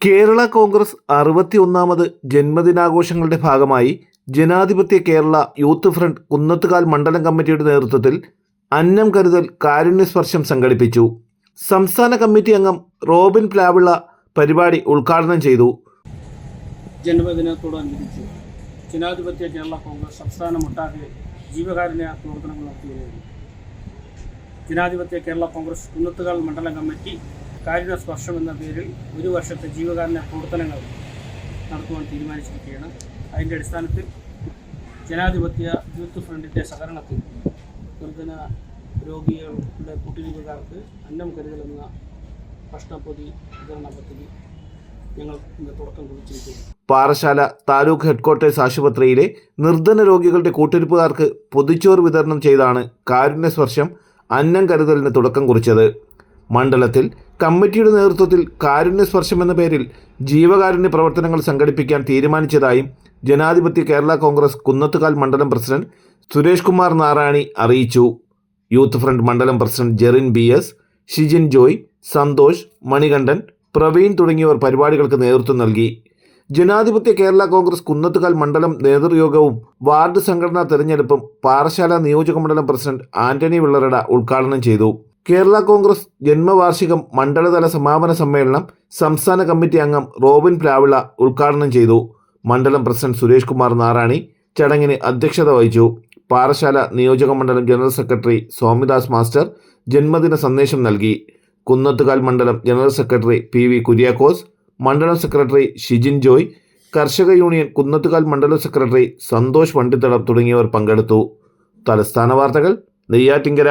കേരള കോൺഗ്രസ് അറുപത്തിയൊന്നാമത് ജന്മദിനാഘോഷങ്ങളുടെ ഭാഗമായി ജനാധിപത്യ Kerala youth front Kunnathukal മണ്ഡലം കമ്മിറ്റിയുടെ നേതൃത്വത്തിൽ അന്നം കരുതൽ കാരുണ്യസ്പർശം സംഘടിപ്പിച്ചു. സംസ്ഥാന കമ്മിറ്റി അംഗം റോബിൻ പ്ലാവിള പരിപാടി ഉദ്ഘാടനം ചെയ്തു. ജന്മദിനത്തോടനുബന്ധിച്ച് ജനാധിപത്യ കേരള കോൺഗ്രസ് സംസ്ഥാനമൊട്ടാകെ ജീവകാരുണ്യ പ്രവർത്തനങ്ങൾ നടത്തിയിരുന്നു ജനാധിപത്യ കേരള കോൺഗ്രസ് കുന്നത്തുകാൽ മണ്ഡലം കമ്മിറ്റി കാരുണ്യ സ്പർശം എന്ന പേരിൽ ഒരു വർഷത്തെ ജീവകാരുണ്യ പ്രവർത്തനങ്ങൾ നടത്തുവാൻ തീരുമാനിച്ചിരിക്കുകയാണ്. അതിന്റെ അടിസ്ഥാനത്തിൽ ജനാധിപത്യ യൂത്ത് ഫ്രണ്ടിന്റെ സഹകരണത്തിൽ നിർധന രോഗികളുടെ കുട്ടിരിപ്പുകാർക്ക് അന്നം കരുതൽ എന്ന ഭക്ഷണപ്പൊതി വിതരണ പദ്ധതി ഞങ്ങൾ ഇന്ന് തുടക്കം കുറിച്ചിരിക്കുന്നു പാറശാല താലൂക്ക് ഹെഡ്ക്വാർട്ടേഴ്സ് ആശുപത്രിയിലെ നിർധന രോഗികളുടെ കൂട്ടിരിപ്പുകാർക്ക് പൊതിച്ചോർ വിതരണം ചെയ്താണ് കാരുണ്യ സ്പർശം അന്നം കരുതലിന് തുടക്കം കുറിച്ചത്. മണ്ഡലത്തിൽ കമ്മിറ്റിയുടെ നേതൃത്വത്തിൽ കാരുണ്യ സ്പർശം എന്ന പേരിൽ ജീവകാരുണ്യ പ്രവർത്തനങ്ങൾ സംഘടിപ്പിക്കാൻ തീരുമാനിച്ചതായും ജനാധിപത്യ കേരള കോൺഗ്രസ് കുന്നത്തുകാൽ മണ്ഡലം പ്രസിഡന്റ് സുരേഷ് കുമാർ നാരായണി അറിയിച്ചു. യൂത്ത് ഫ്രണ്ട് മണ്ഡലം president Jerin B S Shijin Joy Santhosh Manikandan Praveen തുടങ്ങിയവർ പരിപാടികൾക്ക് നേതൃത്വം നൽകി. ജനാധിപത്യ കേരള കോൺഗ്രസ് കുന്നത്തുകാൽ മണ്ഡലം നേതൃയോഗവും വാർഡ് സംഘടനാ തെരഞ്ഞെടുപ്പും പാറശാല നിയോജക മണ്ഡലം പ്രസിഡന്റ് ആന്റണി വിള്ളറട ഉദ്ഘാടനം ചെയ്തു. കേരള കോൺഗ്രസ് ജന്മവാർഷികം മണ്ഡലതല സമാപന സമ്മേളനം സംസ്ഥാന കമ്മിറ്റി അംഗം റോബിൻ പ്ലാവിള ഉദ്ഘാടനം ചെയ്തു. മണ്ഡലം പ്രസിഡന്റ് സുരേഷ് കുമാർ നാരായണി ചടങ്ങിന് അധ്യക്ഷത വഹിച്ചു. പാറശാല നിയോജക മണ്ഡലം ജനറൽ സെക്രട്ടറി സ്വാമിദാസ് മാസ്റ്റർ ജന്മദിന സന്ദേശം നൽകി. കുന്നത്തുകാൽ മണ്ഡലം general secretary P V Kuriakose മണ്ഡലം സെക്രട്ടറി ഷിജിൻ ജോയ് കർഷക യൂണിയൻ കുന്നത്തുകാൽ മണ്ഡലം സെക്രട്ടറി സന്തോഷ് വണ്ടിത്തടം തുടങ്ങിയവർ പങ്കെടുത്തു. തലസ്ഥാന വാർത്തകൾ നെയ്യാറ്റിങ്കര.